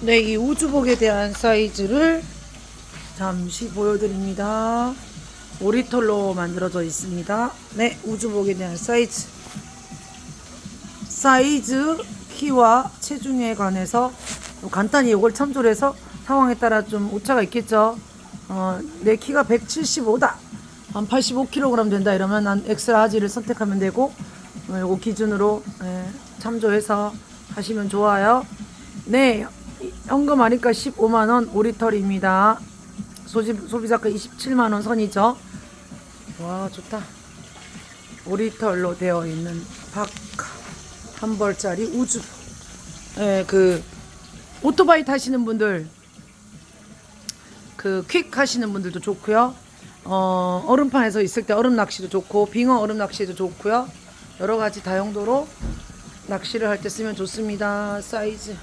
네, 이 우주복에 대한 사이즈를 잠시 보여드립니다. 오리털로 만들어져 있습니다. 네, 우주복에 대한 사이즈. 사이즈, 키와 체중에 관해서 간단히 이걸 참조를 해서 상황에 따라 좀 오차가 있겠죠. 어, 내 키가 175다. 한 85kg 된다 이러면 난 엑스라 하지를 선택하면 되고 어, 요거 기준으로 예, 참조해서 하시면 좋아요. 네, 현금 할인가 15만 원 오리털입니다. 소지, 소비자가 27만 원 선이죠. 와 좋다. 오리털로 되어 있는 박한 벌짜리 우주. 예, 그 오토바이 타시는 분들, 그 퀵 하시는 분들도 좋고요. 어, 얼음판에서 있을 때 얼음 낚시도 좋고 빙어 얼음 낚시도 좋고요. 여러 가지 다용도로 낚시를 할 때 쓰면 좋습니다. 사이즈.